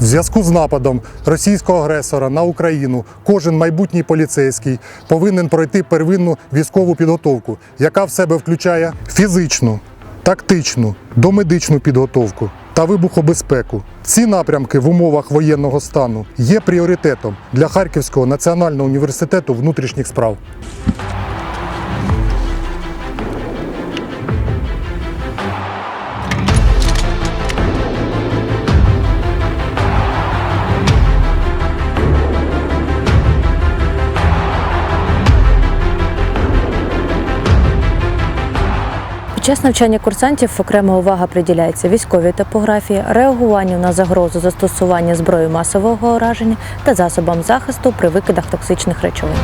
В зв'язку з нападом російського агресора на Україну кожен майбутній поліцейський повинен пройти первинну військову підготовку, яка в себе включає фізичну, тактичну, домедичну підготовку та вибухобезпеку. Ці напрямки в умовах воєнного стану є пріоритетом для Харківського національного університету внутрішніх справ. Час навчання курсантів окрема увага приділяється військовій топографії, реагуванню на загрозу застосування зброї масового ураження та засобам захисту при викидах токсичних речовин.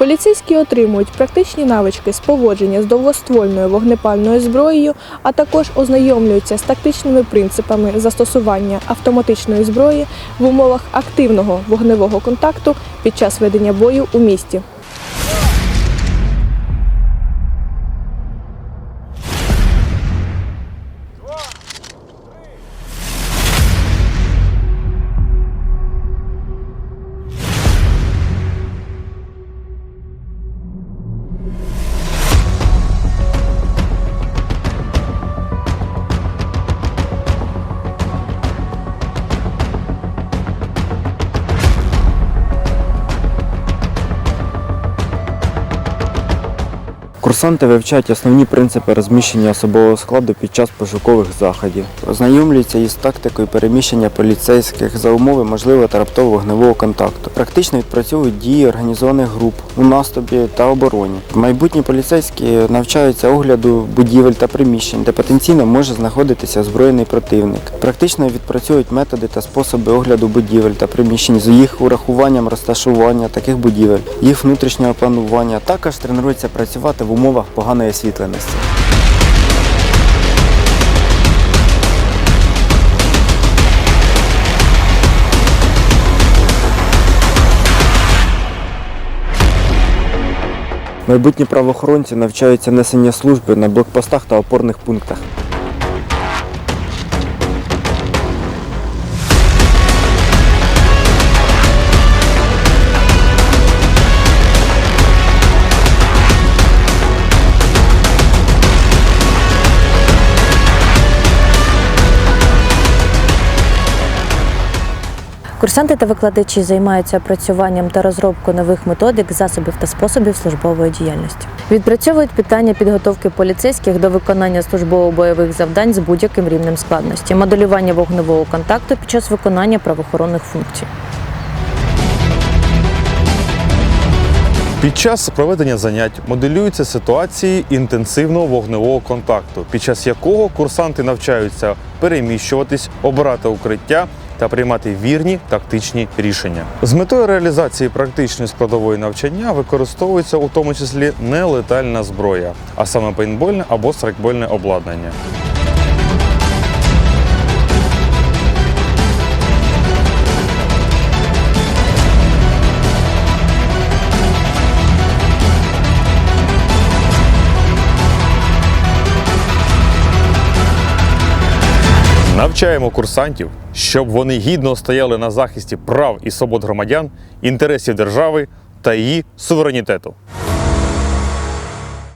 Поліцейські отримують практичні навички з поводження з довгоствольною вогнепальною зброєю, а також ознайомлюються з тактичними принципами застосування автоматичної зброї в умовах активного вогневого контакту під час ведення бою у місті. Курсанти вивчають основні принципи розміщення особового складу під час пошукових заходів, ознайомлюються із тактикою переміщення поліцейських за умови можливого та раптового вогневого контакту. Практично відпрацьовують дії організованих груп у наступі та обороні. Майбутні поліцейські навчаються огляду будівель та приміщень, де потенційно може знаходитися озброєний противник. Практично відпрацьовують методи та способи огляду будівель та приміщень з їх урахуванням розташування таких будівель, їх внутрішнього планування. Також тренуються працювати в умовах поганої освітленості. Майбутні правоохоронці навчаються несення служби на блокпостах та опорних пунктах. Курсанти та викладачі займаються опрацюванням та розробкою нових методик, засобів та способів службової діяльності. Відпрацьовують питання підготовки поліцейських до виконання службово-бойових завдань з будь-яким рівнем складності, моделювання вогневого контакту під час виконання правоохоронних функцій. Під час проведення занять моделюються ситуації інтенсивного вогневого контакту, під час якого курсанти навчаються переміщуватись, обирати укриття та приймати вірні тактичні рішення. З метою реалізації практичної складової навчання використовується у тому числі нелетальна зброя, а саме пейнтбольне або страйкбольне обладнання. Навчаємо курсантів, щоб вони гідно стояли на захисті прав і свобод громадян, інтересів держави та її суверенітету.